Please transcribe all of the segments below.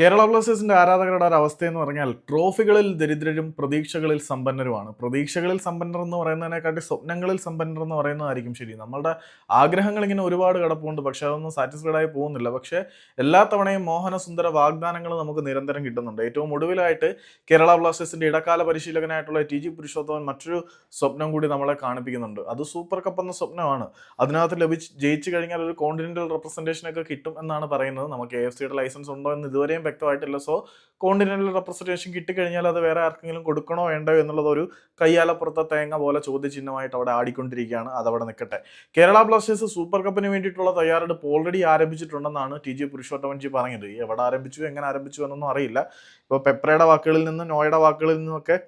കേരള ബ്ലാസ്റ്റേഴ്സിന്റെ ആരാധകരുടെ ഒരു അവസ്ഥ എന്ന് പറഞ്ഞാൽ ട്രോഫികളിൽ ദരിദ്രരും പ്രതീക്ഷകളിൽ സമ്പന്നരുമാണ്. പ്രതീക്ഷകളിൽ സമ്പന്നർ എന്ന് പറയുന്നതിനെക്കാട്ടി സ്വപ്നങ്ങളിൽ സമ്പന്നർ എന്ന് പറയുന്നതായിരിക്കും ശരി. നമ്മളുടെ ആഗ്രഹങ്ങൾ ഇങ്ങനെ ഒരുപാട് കിടപ്പുണ്ട് പക്ഷെ അതൊന്നും സാറ്റിസ്ഫൈഡ് ആയി പോകുന്നില്ല. പക്ഷെ എല്ലാ തവണയും മോഹനസുന്ദര വാഗ്ദാനങ്ങൾ നമുക്ക് നിരന്തരം കിട്ടുന്നുണ്ട്. ഏറ്റവും ഒടുവിലായിട്ട് കേരള ബ്ലാസ്റ്റേഴ്സിന്റെ ഇടക്കാല പരിശീലകനായിട്ടുള്ള ടി ജി പുരുഷോത്തമൻ മറ്റൊരു സ്വപ്നം കൂടി നമ്മളെ കാണിപ്പിക്കുന്നുണ്ട്. അത് സൂപ്പർ കപ്പ് എന്ന സ്വപ്നമാണ്. അതിനകത്ത് ലഭിച്ച് ജയിച്ചു കഴിഞ്ഞാൽ ഒരു കോണ്ടിനെന്റൽ റെപ്രസെന്റേഷനൊക്കെ കിട്ടും എന്നാണ് പറയുന്നത്. നമുക്ക് എ എഫ് സിയുടെ ലൈസൻസ് ഉണ്ടോ എന്ന് ഇതുവരെയും വ്യക്തമായിട്ടില്ല. സോ കോണ്ടിനെന്റൽ റെപ്രസെന്റേഷൻ കിട്ടിക്കഴിഞ്ഞാൽ അത് വേറെ ആർക്കെങ്കിലും കൊടുക്കണോ വേണ്ടോ എന്നുള്ളത് ഒരു കയ്യാലപ്പുറത്തെ തേങ്ങ പോലെ ചോദ്യചിഹ്നമായിട്ട് അവിടെ ആടിക്കൊണ്ടിരിക്കുകയാണ്. അതവിടെ നിൽക്കട്ടെ. കേരള ബ്ലാസ്റ്റേഴ്സ് സൂപ്പർ കപ്പിന് വേണ്ടിയിട്ടുള്ള തയ്യാറെടുപ്പ് ഓൾറെഡി ആരംഭിച്ചിട്ടുണ്ടെന്നാണ് ടി. ജി. പുരുഷോട്ടമൻജി പറഞ്ഞത്. എവിടെ ആരംഭിച്ചു എങ്ങനെ ആരംഭിച്ചു എന്നൊന്നും അറിയില്ല. ഇപ്പോൾ പെപ്രയുടെ വാക്കുകളിൽ നിന്നും നോയുടെ വാക്കുകളിൽ നിന്നുമൊക്കെ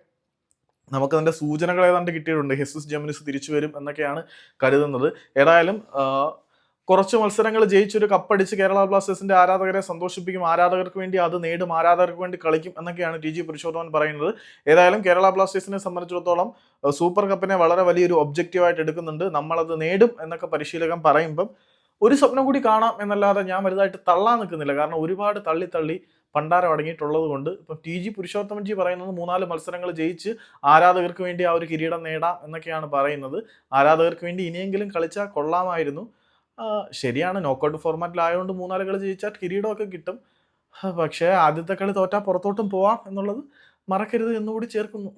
നമുക്ക് അതിന്റെ സൂചനകൾ ഏതാണ്ട് കിട്ടിയിട്ടുണ്ട്. ഹെസസ് ജെമിനിസ് തിരിച്ചു വരും എന്നൊക്കെയാണ് കരുതുന്നത്. ഏതായാലും കുറച്ച് മത്സരങ്ങൾ ജയിച്ചൊരു കപ്പടിച്ച് കേരള ബ്ലാസ്റ്റേഴ്സിന്റെ ആരാധകരെ സന്തോഷിപ്പിക്കും ആരാധകർക്ക് വേണ്ടി അത് നേടും ആരാധകർക്ക് വേണ്ടി കളിക്കും എന്നൊക്കെയാണ് ടി ജി പുരുഷോത്തമൻ പറയുന്നത്. ഏതായാലും കേരള ബ്ലാസ്റ്റേഴ്സിനെ സംബന്ധിച്ചിടത്തോളം സൂപ്പർ കപ്പിനെ വളരെ വലിയൊരു ഒബ്ജക്റ്റീവായിട്ട് എടുക്കുന്നുണ്ട്. നമ്മളത് നേടും എന്നൊക്കെ പരിശീലകൻ പറയുമ്പം ഒരു സ്വപ്നം കൂടി കാണാം എന്നല്ലാതെ ഞാൻ വലുതായിട്ട് തള്ളാൻ നിൽക്കുന്നില്ല. കാരണം ഒരുപാട് തള്ളി തള്ളി പണ്ടാരം അടങ്ങിയിട്ടുള്ളത് കൊണ്ട് ഇപ്പം ടി ജി പുരുഷോത്തമൻജി പറയുന്നത് മൂന്നാൽ മത്സരങ്ങൾ ജയിച്ച് ആരാധകർക്ക് വേണ്ടി ആ ഒരു കിരീടം നേടാം എന്നൊക്കെയാണ് പറയുന്നത്. ആരാധകർക്ക് വേണ്ടി ഇനിയെങ്കിലും കളിച്ചാൽ കൊള്ളാമായിരുന്നു. ശരിയാണ്. നോക്കൗട്ട് ഫോർമാറ്റിൽ ആയതുകൊണ്ട് മൂന്നാൽ കളി ജയിച്ചാൽ കിരീടമൊക്കെ കിട്ടും. പക്ഷേ ആദ്യത്തെ കളി തോറ്റാൽ പുറത്തോട്ടും പോവാം എന്നുള്ളത് മറക്കരുത് എന്നുകൂടി ചേർക്കുന്നു.